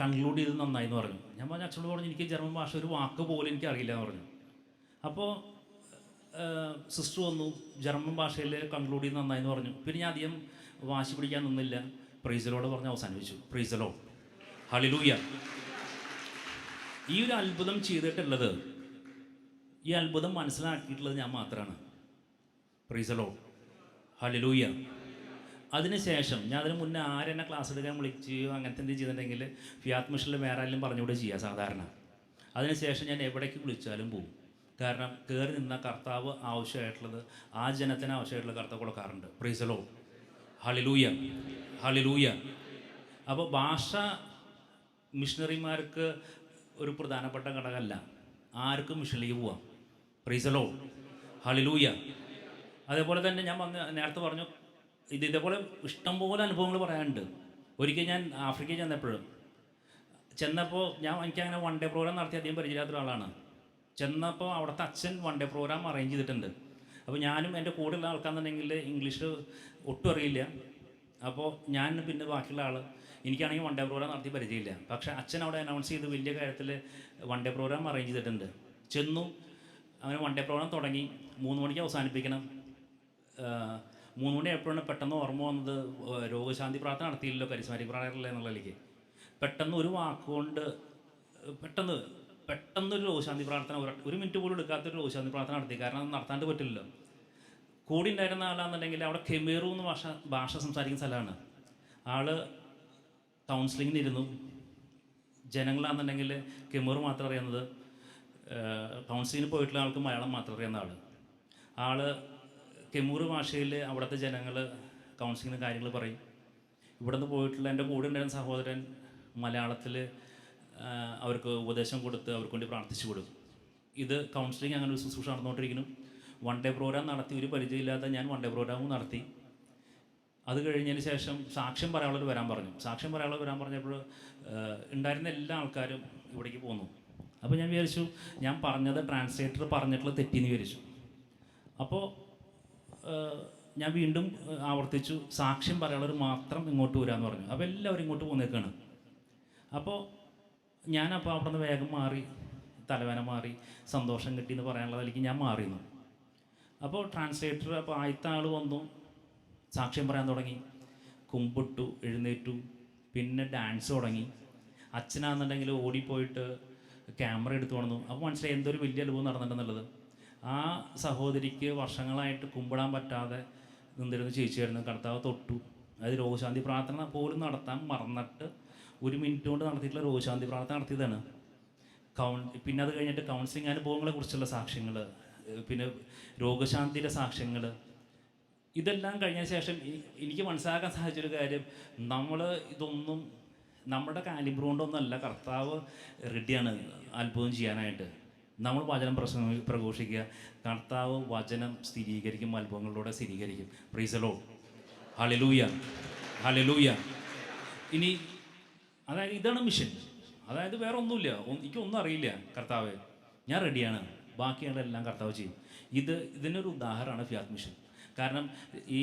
കൺക്ലൂഡ് ചെയ്ത് നന്നായി എന്ന് പറഞ്ഞു. ഞാൻ പറഞ്ഞു അച്ഛനോട് പറഞ്ഞു എനിക്ക് ജർമ്മൻ ഭാഷ ഒരു വാക്ക് പോലും എനിക്ക് അറിയില്ല എന്ന് പറഞ്ഞു. അപ്പോൾ സിസ്റ്റർ വന്നു ജർമ്മൻ ഭാഷയിൽ കൺക്ലൂഡ് ചെയ്ത് നന്നായി എന്ന് പറഞ്ഞു. പിന്നെ ഞാൻ അധികം വാശി പിടിക്കാൻ നിന്നില്ല. പ്രീസലോട് പറഞ്ഞ് അവസാനിപ്പിച്ചു. പ്രീസലോ ഹളിലൂയ ഈ ഒരു അത്ഭുതം ചെയ്തിട്ടുള്ളത് ഈ അത്ഭുതം മനസ്സിലാക്കിയിട്ടുള്ളത് ഞാൻ മാത്രമാണ് പ്രീസലോ ഹളിലൂയ അതിനുശേഷം ഞാൻ അതിന് മുന്നേ ആരെന്നെ ക്ലാസ് എടുക്കാൻ വിളിക്കുകയോ അങ്ങനത്തെ എന്തെങ്കിലും ചെയ്തിട്ടുണ്ടെങ്കിൽ ഫിയാത്മിഷനിൽ വേറെ ആരെങ്കിലും പറഞ്ഞുകൂടെ ചെയ്യുക സാധാരണ. അതിനുശേഷം ഞാൻ എവിടേക്ക് വിളിച്ചാലും പോകും കാരണം കയറി നിന്ന കർത്താവ് ആവശ്യമായിട്ടുള്ളത് ആ ജനത്തിന് ആവശ്യമായിട്ടുള്ള കർത്താവ് കൊടുക്കാറുണ്ട്. പ്രീസലോ ഹളിലൂയ ഹളിലൂയ അപ്പോൾ ഭാഷ മിഷണറിമാർക്ക് ഒരു പ്രധാനപ്പെട്ട ഘടകമല്ല. ആർക്കും മിഷനിലേക്ക് പോവാം. പ്രീസലോ ഹളിലൂയ അതേപോലെ തന്നെ ഞാൻ വന്ന് നേരത്തെ പറഞ്ഞു ഇത് ഇതേപോലെ ഇഷ്ടംപോലെ അനുഭവങ്ങൾ പറയാനുണ്ട്. ഒരിക്കൽ ഞാൻ ആഫ്രിക്കയിൽ ചെന്നപ്പോഴും ചെന്നപ്പോൾ ഞാൻ എനിക്ക് അങ്ങനെ വൺ ഡേ പ്രോഗ്രാം നടത്തി അധികം പരിചയമില്ലാത്ത ഒരാളാണ് ചെന്നപ്പോൾ അവിടുത്തെ അച്ഛൻ വൺ ഡേ പ്രോഗ്രാം അറേഞ്ച് ചെയ്തിട്ടുണ്ട്. അപ്പോൾ ഞാനും എന്റെ കൂടെയുള്ള ആൾക്കാണെന്നുണ്ടെങ്കിൽ ഇംഗ്ലീഷ് ഒട്ടും അറിയില്ല. അപ്പോൾ ഞാൻ പിന്നെ ബാക്കിയുള്ള ആൾ എനിക്കാണെങ്കിൽ വൺ ഡേ പ്രോഗ്രാം നടത്തി പരിചയമില്ല. പക്ഷേ അച്ഛൻ അവിടെ അനൗൺസ് ചെയ്ത് വലിയ കാര്യത്തിൽ വൺ ഡേ പ്രോഗ്രാം അറേഞ്ച് ചെയ്തിട്ടുണ്ട്. ചെന്നു അങ്ങനെ വൺ ഡേ പ്രോഗ്രാം തുടങ്ങി. മൂന്ന് മണിക്ക് അവസാനിപ്പിക്കണം. മൂന്ന് മണി എപ്പോഴാണ് പെട്ടെന്ന് ഓർമ്മ വന്നത് രോഗശാന്തി പ്രാർത്ഥന നടത്തിയില്ലല്ലോ കരിസ്മാരി പ്രാർത്ഥന എന്നുള്ളതിലേക്ക് പെട്ടെന്ന് ഒരു വാക്കുകൊണ്ട് പെട്ടെന്ന് പെട്ടെന്ന് ഒരു രോഗശാന്തി പ്രാർത്ഥന ഒരു ഒരു മിനിറ്റ് പോലും എടുക്കാത്തൊരു രോഗശാന്തി പ്രാർത്ഥന നടത്തി. കാരണം അത് നടത്താണ്ട് പറ്റില്ലല്ലോ. കൂടി ഉണ്ടായിരുന്ന ആളാണെന്നുണ്ടെങ്കിൽ അവിടെ കെമീറു എന്ന് ഭാഷ ഭാഷ സംസാരിക്കുന്ന സ്ഥലമാണ്. ആൾ കൗൺസിലിങ്ങിന് ഇരുന്നു. ജനങ്ങളാണെന്നുണ്ടെങ്കിൽ കിമൂർ മാത്രം അറിയുന്നത് കൗൺസിലിങ്ങിന് പോയിട്ടുള്ള ആൾക്ക് മലയാളം മാത്രം അറിയുന്ന ആൾ ആൾ കെമൂറ് ഭാഷയിൽ അവിടുത്തെ ജനങ്ങൾ കൗൺസിലിങ്ങിന് കാര്യങ്ങൾ പറയും. ഇവിടുന്ന് പോയിട്ടുള്ള എന്റെ കൂടെ ഉണ്ടായിരുന്ന സഹോദരൻ മലയാളത്തിൽ അവർക്ക് ഉപദേശം കൊടുത്ത് അവർക്ക് വേണ്ടി പ്രാർത്ഥിച്ചു കൊടുക്കും. ഇത് കൗൺസിലിംഗ് അങ്ങനെ ഒരു ശുശ്രൂഷ നടന്നുകൊണ്ടിരിക്കുന്നു. വൺ ഡേ പ്രോഗ്രാം നടത്തി. ഒരു പരിചയമില്ലാത്ത ഞാൻ വൺ ഡേ പ്രോഗ്രാമും നടത്തി. അത് കഴിഞ്ഞതിന് ശേഷം സാക്ഷ്യം പറയാനുള്ളവർ വരാൻ പറഞ്ഞു. സാക്ഷ്യം പറയാനുള്ളവർ വരാൻ പറഞ്ഞപ്പോൾ ഉണ്ടായിരുന്ന എല്ലാ ആൾക്കാരും ഇവിടേക്ക് പോന്നു. അപ്പോൾ ഞാൻ വിചാരിച്ചു ഞാൻ പറഞ്ഞത് ട്രാൻസ്ലേറ്റർ പറഞ്ഞിട്ടുള്ള തെറ്റിന്ന് വിചാരിച്ചു. അപ്പോൾ ഞാൻ വീണ്ടും ആവർത്തിച്ചു സാക്ഷ്യം പറയാനുള്ളവർ മാത്രം ഇങ്ങോട്ട് വരാമെന്ന് പറഞ്ഞു. അപ്പോൾ എല്ലാവരും ഇങ്ങോട്ട് പോന്നേക്കാണ്. അപ്പോൾ ഞാനപ്പോൾ അവിടെ നിന്ന് വേഗം മാറി തലവേന മാറി സന്തോഷം കിട്ടി എന്ന് പറയാനുള്ളതിലേക്ക് ഞാൻ മാറിയിരുന്നു അപ്പോൾ ട്രാൻസ്ലേറ്റർ അപ്പോൾ ആദ്യത്തെ ആൾ വന്നു. സാക്ഷ്യം പറയാൻ തുടങ്ങി. കുമ്പിട്ടു എഴുന്നേറ്റു. പിന്നെ ഡാൻസ് തുടങ്ങി. അച്ഛനാണെന്നുണ്ടെങ്കിൽ ഓടിപ്പോയിട്ട് ക്യാമറ എടുത്തു വന്നു അപ്പോൾ മനസ്സിലായി എന്തൊരു വലിയ അനുഭവം നടന്നിട്ടുണ്ടെന്നുള്ളത് ആ സഹോദരിക്ക് വർഷങ്ങളായിട്ട് കുമ്പിടാൻ പറ്റാതെ നിന്നിരുന്ന ചേച്ചിയായിരുന്നു. കർത്താവ് തൊട്ടു. അതായത് രോഗശാന്തി പ്രാർത്ഥന പോലും നടത്താൻ മറന്നിട്ട് ഒരു മിനിറ്റ് കൊണ്ട് നടത്തിയിട്ടുള്ള രോഗശാന്തി പ്രാർത്ഥന നടത്തിയതാണ്. കൗൺ പിന്നെ അത് കഴിഞ്ഞിട്ട് കൗൺസിലിംഗ് അനുഭവങ്ങളെ കുറിച്ചുള്ള സാക്ഷ്യങ്ങൾ പിന്നെ രോഗശാന്തിയുടെ സാക്ഷ്യങ്ങൾ ഇതെല്ലാം കഴിഞ്ഞ ശേഷം എനിക്ക് മനസ്സിലാക്കാൻ സാധിച്ചൊരു കാര്യം. നമ്മൾ ഇതൊന്നും നമ്മുടെ കാലിബ്ര കർത്താവ് റെഡിയാണ് അത്ഭുതം ചെയ്യാനായിട്ട്. നമ്മൾ വചനം പ്രശ്ന പ്രഘോഷിക്കുക. കർത്താവ് വചനം സ്ഥിരീകരിക്കും അത്ഭുതങ്ങളിലൂടെ സ്ഥിരീകരിക്കും. പ്രീസലോ ഹളിലൂയ ഹളിലൂയ ഇനി അതായത് ഇതാണ് മിഷൻ അതായത് വേറെ ഒന്നുമില്ല എനിക്കൊന്നും അറിയില്ല കർത്താവ്. ഞാൻ റെഡിയാണ് ബാക്കിയുള്ളതെല്ലാം കർത്താവ് ചെയ്യും. ഇത് ഇതിനൊരു ഉദാഹരണമാണ് ഫിയാത് മിഷൻ കാരണം ഈ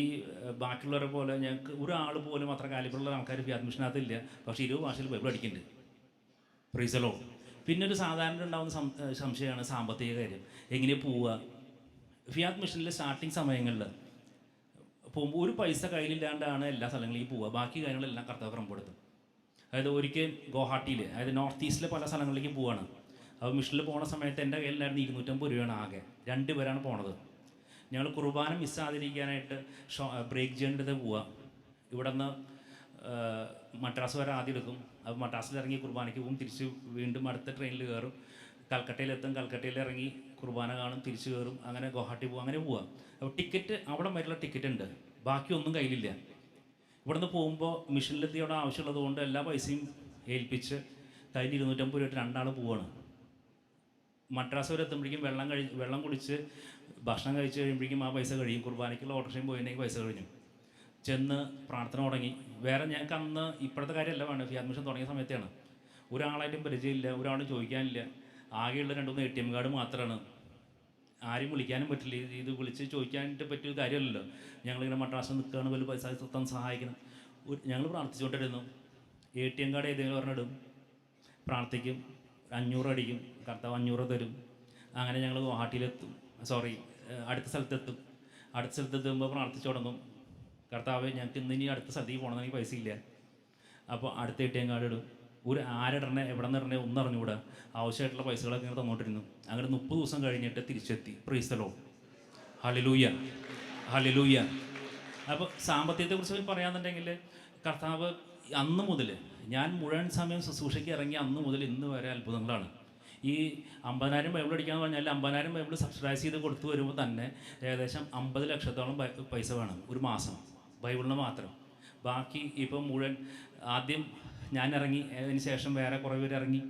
ബാക്കിയുള്ളവരെ പോലെ ഞങ്ങൾക്ക് ഒരാൾ പോലും അത്ര കാലിബറുള്ള ആൾക്കാർ ഇപ്പോൾ മിഷനകത്ത് ഇല്ല പക്ഷേ ഇരുപത് ഭാഷയിൽ ബൈബിൾ അടിക്കുന്നുണ്ട് പ്രീസലോ പിന്നെ ഒരു സാധാരണ ഉണ്ടാകുന്ന സംശയമാണ് സാമ്പത്തിക കാര്യം. എങ്ങനെ പോവുക? ഫിയാത്ത് മിഷനിലെ സ്റ്റാർട്ടിങ് സമയങ്ങളിൽ പോകുമ്പോൾ ഒരു പൈസ കയ്യിലില്ലാണ്ടാണ് എല്ലാ സ്ഥലങ്ങളിലും പോവുക. ബാക്കി കാര്യങ്ങളെല്ലാം കർത്താവ് ക്രമപ്പെടുത്തും അതായത് ഒരിക്കൽ ഗുവാഹട്ടിയിൽ അതായത് നോർത്ത് ഈസ്റ്റിലെ പല സ്ഥലങ്ങളിലേക്കും പോവുകയാണ് അപ്പോൾ മിഷനിൽ പോണ സമയത്ത് എന്റെ കയ്യിലായിരുന്നു ഇരുന്നൂറ്റമ്പത് രൂപയാണ് ആകെ. രണ്ട് പേരാണ് പോണത്. ഞങ്ങൾ കുർബാന മിസ്സാതിരിക്കാനായിട്ട് ഷോ ബ്രേക്ക് ചെയ്യേണ്ടത് പോവുക ഇവിടെ നിന്ന് മദ്രാസ് വരെ ആദ്യം എടുക്കും. അപ്പോൾ മദ്രാസിൽ ഇറങ്ങി കുർബാനയ്ക്ക് പോകും. തിരിച്ച് വീണ്ടും അടുത്ത ട്രെയിനിൽ കയറും. കൽക്കട്ടയിലെത്തും. കൽക്കട്ടയിൽ ഇറങ്ങി കുർബാന കാണും. തിരിച്ചു കയറും. അങ്ങനെ ഗുവാഹട്ടി പോകും അങ്ങനെ പോവാം. അപ്പോൾ ടിക്കറ്റ് അവിടെ വരെയുള്ള ടിക്കറ്റ് ഉണ്ട് ബാക്കിയൊന്നും കയ്യിലില്ല. ഇവിടുന്ന് പോകുമ്പോൾ മിഷനിലെത്തി അവിടെ ആവശ്യമുള്ളത് കൊണ്ട് എല്ലാ പൈസയും ഏൽപ്പിച്ച് കയ്യിൽ ഇരുന്നൂറ്റമ്പത് രൂപ രണ്ടാൾ പോവാണ്. മദ്രാസ് വരെ എത്തുമ്പോഴേക്കും വെള്ളം കഴി വെള്ളം കുടിച്ച് ഭക്ഷണം കഴിച്ച് കഴിയുമ്പോഴേക്കും ആ പൈസ കഴിയും. കുർബാനയ്ക്കുള്ള ഓട്ടോറിക്ഷയും പോയതിനേക്ക് പൈസ കഴിഞ്ഞു. ചെന്ന് പ്രാർത്ഥന തുടങ്ങി. വേറെ ഞങ്ങൾക്ക് അന്ന് ഇപ്പോഴത്തെ കാര്യമല്ല വേണം ഫീ അഡ്മിഷൻ തുടങ്ങിയ സമയത്താണ് ഒരാളായിട്ടും പരിചയമില്ല ഒരാളും ചോദിക്കാനില്ല. ആകെയുള്ള രണ്ട് മൂന്ന് എ ടി എം കാർഡ് മാത്രമാണ് ആരും വിളിക്കാനും പറ്റില്ല. ഇത് വിളിച്ച് ചോദിക്കാനായിട്ട് പറ്റിയ കാര്യമല്ലല്ലോ. ഞങ്ങളിങ്ങനെ മദ്രാസിൽ നിൽക്കുകയാണ് വലിയ പൈസ തന്ന് സഹായിക്കണം. ഞങ്ങൾ പ്രാർത്ഥിച്ചുകൊണ്ടിരുന്നു. എ ടി എം കാർഡ് ഏതെങ്കിലും പറഞ്ഞിടും പ്രാർത്ഥിക്കും. അഞ്ഞൂറ് അടിക്കും കർത്താവ് അഞ്ഞൂറ് തരും. അങ്ങനെ ഞങ്ങൾ ഗുവാഹട്ടിയിലെത്തും. സോറി അടുത്ത സ്ഥലത്തെത്തും. അടുത്ത സ്ഥലത്തെത്തുമ്പോൾ പ്രാർത്ഥിച്ചു തുടങ്ങും. കർത്താവ് ഞങ്ങൾക്ക് ഇന്ന് ഇനി അടുത്ത സ്ഥലത്തേക്ക് പോകണമെങ്കിൽ പൈസ ഇല്ല. അപ്പോൾ അടുത്ത എ ടി എം കാർഡ് ഇടും. ഒരു ആരിടണേ എവിടെ നിന്ന് ഇടണേ ഒന്നും അറിഞ്ഞുകൂടാ. ആവശ്യമായിട്ടുള്ള പൈസകളൊക്കെ ഇങ്ങനെ തന്നോണ്ടിരുന്നു. അങ്ങനെ മുപ്പത് ദിവസം കഴിഞ്ഞിട്ട് തിരിച്ചെത്തി. പ്രീസ്തലോ ഹലിലൂയ ഹലിലൂയ അപ്പോൾ സാമ്പത്തികത്തെക്കുറിച്ച് പറയാന്നുണ്ടെങ്കിൽ കർത്താവ് അന്ന് മുതൽ ഞാൻ മുഴുവൻ സമയം ശുശ്രൂഷയ്ക്ക് ഇറങ്ങി അന്ന് മുതൽ ഇന്ന് വരെ അത്ഭുതങ്ങളാണ്. ഈ അമ്പതിനായിരം ബൈബിൾ അടിക്കാന്ന് പറഞ്ഞാൽ അമ്പതിനായിരം ബൈബിൾ സബ്സിഡൈസ് ചെയ്ത് കൊടുത്തു വരുമ്പോൾ തന്നെ ഏകദേശം അമ്പത് ലക്ഷത്തോളം പൈസ വേണം ഒരു മാസം ബൈബിളിന് മാത്രം. ബാക്കി ഇപ്പം മുഴുവൻ ആദ്യം ഞാൻ ഇറങ്ങി അതിന് ശേഷം വേറെ കുറേ പേര് ഇറങ്ങി.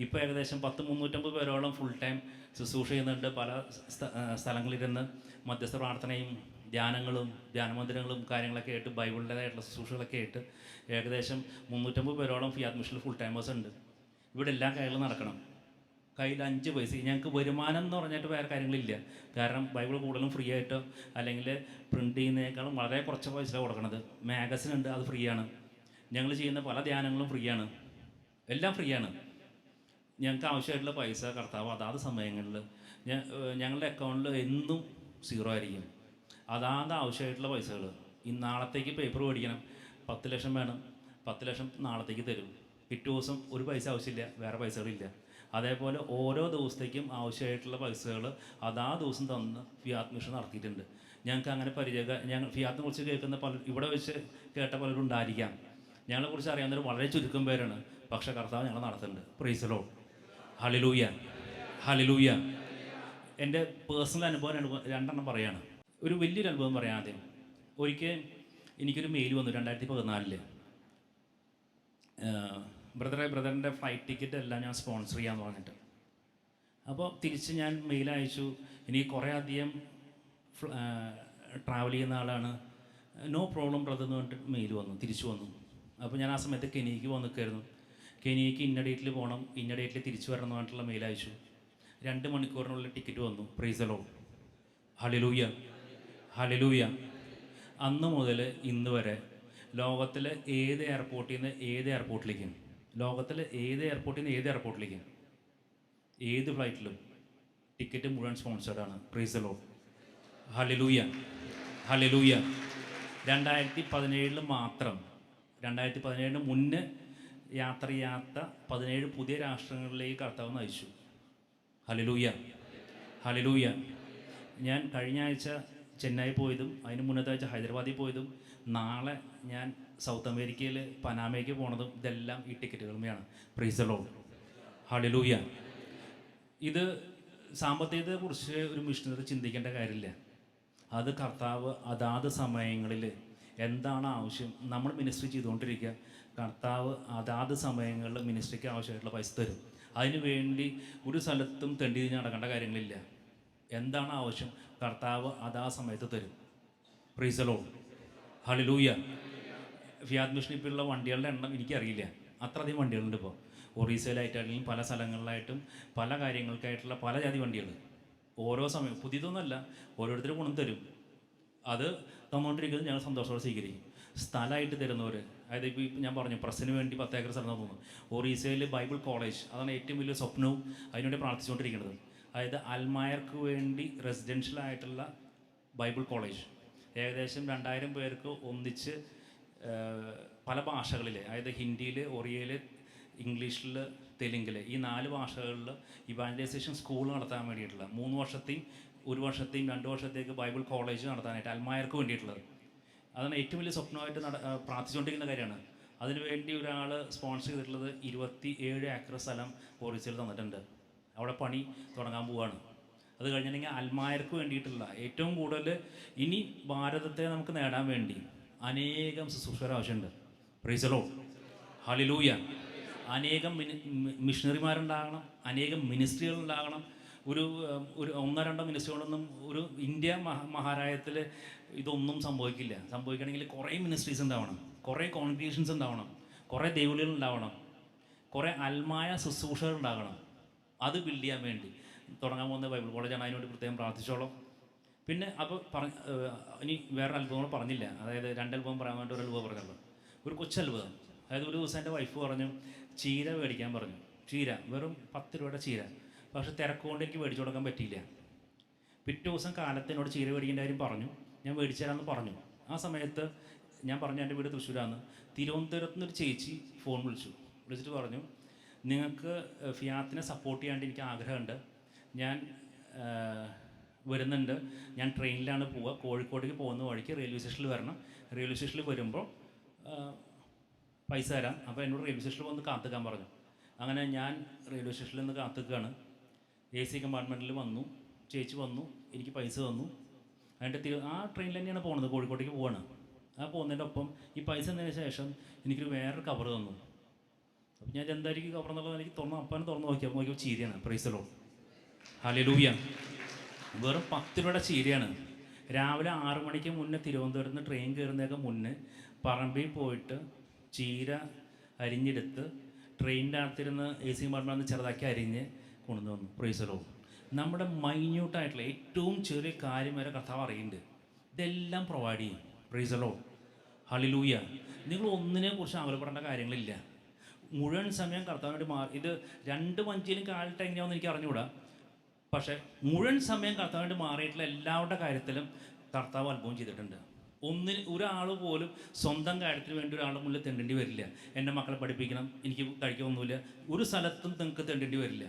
ഇപ്പോൾ ഏകദേശം പത്ത് മുന്നൂറ്റമ്പത് പേരോളം ഫുൾ ടൈം ശുശ്രൂഷ ചെയ്യുന്നുണ്ട് പല സ്ഥ- ആ, സ്ഥലങ്ങളിലിരുന്ന് മധ്യസ്ഥ പ്രാർത്ഥനയും ധ്യാനങ്ങളും ധ്യാനമന്ദിരങ്ങളും കാര്യങ്ങളൊക്കെ ആയിട്ട് ബൈബിളിന്റെതായിട്ടുള്ള ശുശ്രൂഷകളൊക്കെ ആയിട്ട് ഏകദേശം മുന്നൂറ്റമ്പത് പേരോളം ഫിയാദ് മിഷനിൽ ഫുൾ ടൈമേഴ്സ് ഉണ്ട്. ഇവിടെ എല്ലാ കാര്യങ്ങളും നടക്കണം. കയ്യിൽ അഞ്ച് പൈസ. ഞങ്ങൾക്ക് വരുമാനം എന്ന് പറഞ്ഞിട്ട് വേറെ കാര്യങ്ങളില്ല. കാരണം ബൈബിൾ കൂടുതലും ഫ്രീ ആയിട്ടോ അല്ലെങ്കിൽ പ്രിന്റ് ചെയ്യുന്നതിനേക്കാളും വളരെ കുറച്ച് പൈസ കൊടുക്കണത്. മാഗസിൻ ഉണ്ട് അത് ഫ്രീ ആണ്. ഞങ്ങൾ ചെയ്യുന്ന പല ധ്യാനങ്ങളും ഫ്രീ ആണ്. എല്ലാം ഫ്രീ ആണ്. ഞങ്ങൾക്ക് ആവശ്യമായിട്ടുള്ള പൈസ കർത്താവ് അതാത് സമയങ്ങളിൽ ഞങ്ങളുടെ അക്കൗണ്ടിൽ എന്നും സീറോ ആയിരിക്കും. അതാത് ആവശ്യമായിട്ടുള്ള പൈസകൾ ഈ നാളത്തേക്ക് പേപ്പർ മേടിക്കണം. പത്ത് ലക്ഷം വേണം. പത്ത് ലക്ഷം നാളത്തേക്ക് തരും. പിറ്റേ ദിവസം ഒരു പൈസ ആവശ്യമില്ല. വേറെ പൈസകളില്ല. അതേപോലെ ഓരോ ദിവസത്തേക്കും ആവശ്യമായിട്ടുള്ള പൈസകൾ അതാ ദിവസം തന്ന് ഫിയാത്ത് മിഷൻ നടത്തിയിട്ടുണ്ട്. ഞങ്ങൾക്ക് അങ്ങനെ പരിചയ ഞങ്ങൾ ഫിയാത്തിനെ കുറിച്ച് കേൾക്കുന്ന പല ഇവിടെ വെച്ച് കേട്ട പലരും ഉണ്ടായിരിക്കാം. ഞങ്ങളെക്കുറിച്ച് അറിയാവുന്നവർ വളരെ ചുരുക്കം പേരാണ്. പക്ഷെ കർത്താവ് ഞങ്ങൾ നടത്തുന്നുണ്ട്. പ്രീസലോ ഹലിലൂയ ഹലിലൂയ എന്റെ പേഴ്സണൽ അനുഭവം രണ്ട് രണ്ടെണ്ണം പറയാണ്. ഒരു വലിയൊരു അനുഭവം പറയാം ആദ്യം. ഒരിക്കൽ എനിക്കൊരു മെയിൽ വന്നു രണ്ടായിരത്തി പതിനാലിൽ ബ്രദറെ ബ്രദറിന്റെ ഫ്ലൈറ്റ് ടിക്കറ്റ് എല്ലാം ഞാൻ സ്പോൺസർ ചെയ്യാമെന്ന് പറഞ്ഞിട്ട്. അപ്പോൾ തിരിച്ച് ഞാൻ മെയിൽ അയച്ചു. എനിക്ക് കുറേ അധികം ട്രാവൽ ചെയ്യുന്ന ആളാണ്. നോ പ്രോബ്ലം ബ്രദർ എന്ന് പറഞ്ഞിട്ട് മെയിൽ വന്നു തിരിച്ചു വന്നു. അപ്പോൾ ഞാൻ ആ സമയത്ത് കെനിക്ക് വന്ന് നിൽക്കായിരുന്നു. കെനിക്ക് ഇന്ന ഡേറ്റിൽ പോകണം ഇന്ന ഡേറ്റിൽ തിരിച്ചു വരണം എന്ന് പറഞ്ഞിട്ടുള്ള മെയിൽ അയച്ചു. രണ്ട് മണിക്കൂറിനുള്ളിൽ ടിക്കറ്റ് വന്നു പ്രൈസലോ ഹലിലൂയ ഹലിലൂയ അന്ന് മുതൽ ഇന്ന് വരെ ലോകത്തിലെ ഏത് എയർപോർട്ടിൽ നിന്ന് ഏത് എയർപോർട്ടിലേക്കും ലോകത്തിലെ ഏത് എയർപോർട്ടിൽ നിന്ന് ഏത് എയർപോർട്ടിലേക്കും ഏത് ഫ്ലൈറ്റിലും ടിക്കറ്റ് മുഴുവൻ സ്പോൺസേഡാണ് പ്രീസലോ ഹലിലൂയ ഹലിലൂയ രണ്ടായിരത്തി പതിനേഴിൽ മാത്രം രണ്ടായിരത്തി പതിനേഴിന് മുന്നേ യാത്ര ചെയ്യാത്ത പതിനേഴ് പുതിയ രാഷ്ട്രങ്ങളിലേക്ക് കർത്താവ് നയിച്ചു. ഹലിലൂയ ഹലിലൂയ ഞാൻ കഴിഞ്ഞ ആഴ്ച ചെന്നൈ പോയതും അതിന് മുന്നത്തെ ഹൈദരാബാദിൽ പോയതും നാളെ ഞാൻ സൗത്ത് അമേരിക്കയിൽ പനാമയ്ക്ക് പോണതും ഇതെല്ലാം ഈ ടിക്കറ്റുകളുമാണ് പ്രീസലോ ഹലിലൂയ ഇത് സാമ്പത്തികത്തെ കുറിച്ച് ഒരു മിഷണറി ചിന്തിക്കേണ്ട കാര്യമില്ല. അത് കർത്താവ് അതാത് സമയങ്ങളിൽ എന്താണ് ആവശ്യം നമ്മൾ മിനിസ്ട്രി ചെയ്തുകൊണ്ടിരിക്കുക. കർത്താവ് അതാത് സമയങ്ങളിൽ മിനിസ്ട്രിക്ക് ആവശ്യമായിട്ടുള്ള പൈസ തരും. അതിനു വേണ്ടി ഒരു സ്ഥലത്തും തെണ്ടി നടക്കേണ്ട കാര്യങ്ങളില്ല. എന്താണ് ആവശ്യം? കർത്താവ് അതാ സമയത്ത് തരും. പ്രീസലോ ഹളിലൂയ ഫിയാദ് ഉള്ള വണ്ടികളുടെ എണ്ണം എനിക്കറിയില്ല. അത്രയധികം വണ്ടികളുണ്ട് ഇപ്പോൾ ഒറീസയിലായിട്ടാണെങ്കിലും പല സ്ഥലങ്ങളിലായിട്ടും പല കാര്യങ്ങൾക്കായിട്ടുള്ള പല ജാതി വണ്ടികൾ ഓരോ സമയം പുതിയതൊന്നുമല്ല. ഓരോരുത്തരും ഗുണം തരും. അത് തന്നുകൊണ്ടിരിക്കുന്നത് ഞങ്ങൾ സന്തോഷത്തോടെ സ്വീകരിക്കും. സ്ഥലമായിട്ട് തരുന്നവർ അതായത് ഇപ്പോൾ ഞാൻ പറഞ്ഞു പ്രസ്സിന് വേണ്ടി പത്തേക്കർ സ്ഥലം തോന്നുന്നു ഒറീസയിൽ ബൈബിൾ കോളേജ് അതാണ് ഏറ്റവും വലിയ സ്വപ്നവും അതിനുവേണ്ടി പ്രാർത്ഥിച്ചുകൊണ്ടിരിക്കുന്നത്. അതായത് അൽമായർക്ക് വേണ്ടി റെസിഡൻഷ്യൽ ആയിട്ടുള്ള ബൈബിൾ കോളേജ്. ഏകദേശം രണ്ടായിരം പേർക്ക് ഒന്നിച്ച് പല ഭാഷകളിൽ അതായത് ഹിന്ദിയിൽ ഒറിയയിൽ ഇംഗ്ലീഷിൽ തെലുങ്കിൽ ഈ നാല് ഭാഷകളിൽ ഇവാഞ്ചലൈസേഷൻ സ്കൂൾ നടത്താൻ വേണ്ടിയിട്ടുള്ള മൂന്ന് വർഷത്തെയും ഒരു വർഷത്തെയും രണ്ട് വർഷത്തേക്ക് ബൈബിൾ കോളേജ് നടത്താനായിട്ട് അൽമായർക്ക് വേണ്ടിയിട്ടുള്ളത്. അതാണ് ഏറ്റവും വലിയ സ്വപ്നമായിട്ട് നട പ്രാർത്ഥിച്ചുകൊണ്ടിരിക്കുന്ന കാര്യമാണ്. അതിനുവേണ്ടി ഒരാൾ സ്പോൺസർ ചെയ്തിട്ടുള്ളത് ഇരുപത്തി ഏഴ് ഏക്കർ സ്ഥലം പോലീസിൽ തന്നിട്ടുണ്ട്. അവിടെ പണി തുടങ്ങാൻ പോവുകയാണ് അത് കഴിഞ്ഞിട്ടുണ്ടെങ്കിൽ അൽമായർക്ക് വേണ്ടിയിട്ടുള്ള ഏറ്റവും കൂടുതൽ ഇനി ഭാരതത്തെ നമുക്ക് നേടാൻ വേണ്ടി അനേകം ശുശ്രൂഷകർ ആവശ്യമുണ്ട്. പ്രീസലോ ഹലിലൂയ അനേകം മിഷണറിമാരുണ്ടാകണം അനേകം മിനിസ്ട്രികൾ ഉണ്ടാകണം. ഒരു ഒരു ഒന്നോ രണ്ടോ മിനിസ്ട്രികളൊന്നും ഒരു ഇന്ത്യ മഹാ മഹാരാജ്യത്തിൽ ഇതൊന്നും സംഭവിക്കില്ല. സംഭവിക്കണമെങ്കിൽ കുറേ മിനിസ്ട്രീസ് ഉണ്ടാവണം കുറേ കോൺഗ്രിഗേഷൻസ് ഉണ്ടാവണം കുറേ ദൈവളികൾ ഉണ്ടാവണം കുറേ അൽമായ ശുശ്രൂഷകൾ ഉണ്ടാകണം. അത് ബിൽഡ് ചെയ്യാൻ വേണ്ടി. തുടങ്ങാൻ പോകുന്ന ബൈബിൾ കോളേജാണ് അതിനുവേണ്ടി പ്രത്യേകം പ്രാർത്ഥിച്ചോളാം. പിന്നെ അപ്പോൾ പറ ഇനി വേറെ അത്ഭുതങ്ങൾ പറഞ്ഞില്ല. അതായത് രണ്ട് അത്ഭുതം പറയാൻ വേണ്ടി ഒരു അത്ഭുതം പറഞ്ഞല്ലോ. ഒരു കൊച്ചത്ഭുതം. അതായത് ഒരു ദിവസം എന്റെ വൈഫ് പറഞ്ഞു ചീര മേടിക്കാൻ പറഞ്ഞു. ചീര വെറും പത്ത് രൂപയുടെ ചീര. പക്ഷെ തിരക്കുകൊണ്ട് എനിക്ക് മേടിച്ചു കൊടുക്കാൻ പറ്റിയില്ല. പിറ്റേ ദിവസം കാലത്ത് എന്നോട് ചീര മേടിക്കേണ്ട കാര്യം പറഞ്ഞു. ഞാൻ മേടിച്ചു തരാമെന്ന് പറഞ്ഞു. ആ സമയത്ത് ഞാൻ പറഞ്ഞു എന്റെ വീട് തൃശ്ശൂരാണ്. തിരുവനന്തപുരത്ത് നിന്നൊരു ചേച്ചി ഫോൺ വിളിച്ചു. വിളിച്ചിട്ട് പറഞ്ഞു നിങ്ങൾക്ക് ഫിയാത്തിനെ സപ്പോർട്ട് ചെയ്യാണ്ട് എനിക്ക് ആഗ്രഹമുണ്ട്. ഞാൻ വരുന്നുണ്ട്. ഞാൻ ട്രെയിനിലാണ് പോവുക. കോഴിക്കോടേക്ക് പോകുന്ന വഴിക്ക് റെയിൽവേ സ്റ്റേഷനിൽ വരണം. റെയിൽവേ സ്റ്റേഷനിൽ വരുമ്പോൾ പൈസ തരാം. അപ്പോൾ എന്നോട് റെയിൽവേ സ്റ്റേഷനിൽ വന്ന് കാത്തുക്കാൻ പറഞ്ഞു. അങ്ങനെ ഞാൻ റെയിൽവേ സ്റ്റേഷനിൽ നിന്ന് കാത്തുക്കുകയാണ് എ സി കമ്പാർട്ട്മെന്റിൽ വന്നു. ചേച്ചി വന്നു. എനിക്ക് പൈസ തന്നു. അതിന്റെ തിരു ആ ട്രെയിനിൽ തന്നെയാണ് പോകുന്നത്. കോഴിക്കോട്ടേക്ക് പോവാണ്. ആ പോകുന്നതിന്റെ ഒപ്പം ഈ പൈസ തന്നതിന് ശേഷം എനിക്കൊരു വേറൊരു കവർ തന്നു. അപ്പം ഞാൻ എന്തായിരിക്കും കവർ എന്നുള്ളത് എനിക്ക് തുറന്ന് അപ്പാനെ തുറന്ന് നോക്കിയപ്പോൾ നോക്കിയപ്പോൾ ചീരയാണ്. പ്രൈസലോ ഹലിലൂയ വെറും പത്ത് രൂപയുടെ ചീരയാണ്. രാവിലെ ആറു മണിക്ക് മുന്നേ തിരുവനന്തപുരത്ത് നിന്ന് ട്രെയിൻ കയറുന്നതൊക്കെ മുന്നേ പറമ്പിൽ പോയിട്ട് ചീര അരിഞ്ഞെടുത്ത് ട്രെയിനിന്റെ അകത്തിരുന്ന് എ സി കമ്പാർട്ട്മെന്റ് ചെറുതാക്കി അരിഞ്ഞ് കൊണ്ടു വന്നു. പ്രൈസലോ നമ്മുടെ മൈന്യൂട്ടായിട്ടുള്ള ഏറ്റവും ചെറിയ കാര്യം വരെ കഥാവ് അറിയുന്നുണ്ട്. ഇതെല്ലാം പ്രൊവൈഡ് ചെയ്യും. പ്രൈസലോ ഹളിലൂയ നിങ്ങൾ ഒന്നിനെ കുറിച്ച് ആവലപ്പെടേണ്ട കാര്യങ്ങളില്ല. മുഴുവൻ സമയം കർത്താവിനോട് മാറി ഇത് രണ്ട് വഞ്ചിയിലും കാലിട്ട് എങ്ങനെയാണെന്ന് എനിക്ക് അറിഞ്ഞുകൂടാ. പക്ഷേ മുഴുവൻ സമയം കർത്താവിനോട് മാറിയിട്ടുള്ള എല്ലാവരുടെ കാര്യത്തിലും കർത്താവ് അത്ഭുതം ചെയ്തിട്ടുണ്ട്. ഒന്നിന് ഒരാൾ പോലും സ്വന്തം കാര്യത്തിന് വേണ്ടി ഒരാളുടെ മുന്നിൽ തെണ്ടേണ്ടി വരില്ല. എന്റെ മക്കളെ പഠിപ്പിക്കണം എനിക്ക് കഴിക്കൊന്നുമില്ല ഒരു സ്ഥലത്തും നിങ്ങൾക്ക് തെണ്ടേണ്ടി വരില്ല.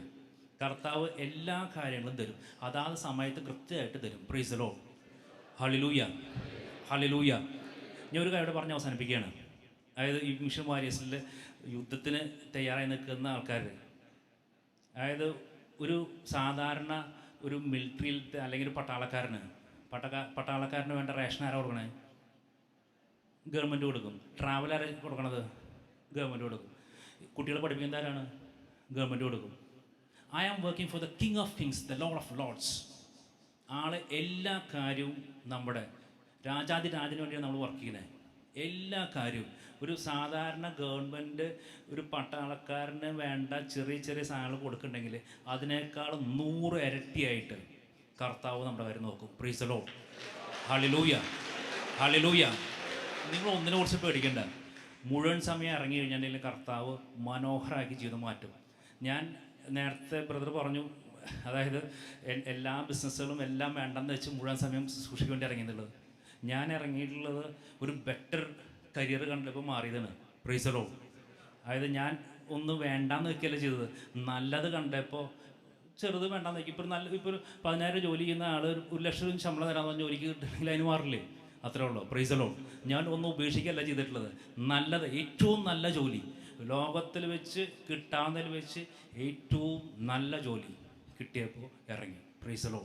കർത്താവ് എല്ലാ കാര്യങ്ങളും തരും. അതാത് സമയത്ത് കൃത്യമായിട്ട് തരും. പ്രീസലോ ഹളിലൂയ ഹളിലൂയ ഞാൻ ഒരു കാര്യം പറഞ്ഞ് അവസാനിപ്പിക്കുകയാണ്. അതായത് ഈ മിഷൻ വാരിയസിൽ യുദ്ധത്തിന് തയ്യാറായി നിൽക്കുന്ന ആൾക്കാർ അതായത് ഒരു സാധാരണ ഒരു മിലിറ്ററിയിലത്തെ അല്ലെങ്കിൽ ഒരു പട്ടാളക്കാരന് പട്ടക പട്ടാളക്കാരന് വേണ്ട റേഷൻ ആരാ കൊടുക്കണേ? ഗവൺമെന്റ് കൊടുക്കും. ട്രാവൽ കൊടുക്കണത്? ഗവൺമെന്റ് കൊടുക്കും. കുട്ടികളെ പഠിപ്പിക്കുന്ന ആരാണ്? ഗവൺമെന്റ് കൊടുക്കും. I am working for the king of kings the lord of lords ആളെ എല്ലാ കാര്യവും നമ്മുടെ രാജാതി രാജന് വേണ്ടിയാണ് നമ്മൾ വർക്ക് ചെയ്യുന്നത്. എല്ലാ കാര്യവും. ഒരു സാധാരണ ഗവൺമെന്റ് ഒരു പട്ടാളക്കാരന് വേണ്ട ചെറിയ ചെറിയ സാധനങ്ങൾ കൊടുക്കുന്നുണ്ടെങ്കിൽ അതിനേക്കാൾ നൂറ് ഇരട്ടിയായിട്ട് കർത്താവ് നമ്മുടെ കാര്യം നോക്കും. പ്രീസലോ ഹളിലൂയ ഹളിലൂയ നിങ്ങൾ ഒന്നിനെ കുറിച്ച് പേടിക്കണ്ട. മുഴുവൻ സമയം ഇറങ്ങി കഴിഞ്ഞിട്ടുണ്ടെങ്കിൽ കർത്താവ് മനോഹരമാക്കി ജീവിതം മാറ്റും. ഞാൻ നേരത്തെ ബ്രദർ പറഞ്ഞു അതായത് എല്ലാ ബിസിനസ്സുകളും എല്ലാം വേണ്ടെന്ന് വെച്ച് മുഴുവൻ സമയം സൂക്ഷിക്കേണ്ടി ഇറങ്ങിയിട്ടുള്ളത് ഞാൻ ഇറങ്ങിയിട്ടുള്ളത് ഒരു ബെറ്റർ കരിയർ കണ്ടപ്പോൾ മാറിയതാണ്. പ്രൈസറോ അതായത് ഞാൻ ഒന്ന് വേണ്ടാന്ന് വെക്കുകയല്ല ചെയ്തത്. നല്ലത് കണ്ടപ്പോൾ ചെറുത് വേണ്ടാന്ന് വെക്കും ഇപ്പോൾ നല്ല ഇപ്പോൾ ഒരു പതിനായിരം ജോലി ചെയ്യുന്ന ആൾ ഒരു ലക്ഷം രൂപ ശമ്പളം തരാമെന്ന് പറഞ്ഞ ജോലിക്ക് കിട്ടണമെങ്കിൽ അതിന് മാറില്ലേ? അത്രേ ഉള്ളൂ. പ്രൈസലോ ഞാൻ ഒന്നും ഉപേക്ഷിക്കല്ല ചെയ്തിട്ടുള്ളത്. നല്ലത് ഏറ്റവും നല്ല ജോലി. ലോകത്തിൽ വെച്ച് കിട്ടാവുന്നതിൽ വെച്ച് ഏറ്റവും നല്ല ജോലി കിട്ടിയപ്പോൾ ഇറങ്ങി. പ്രൈസലോ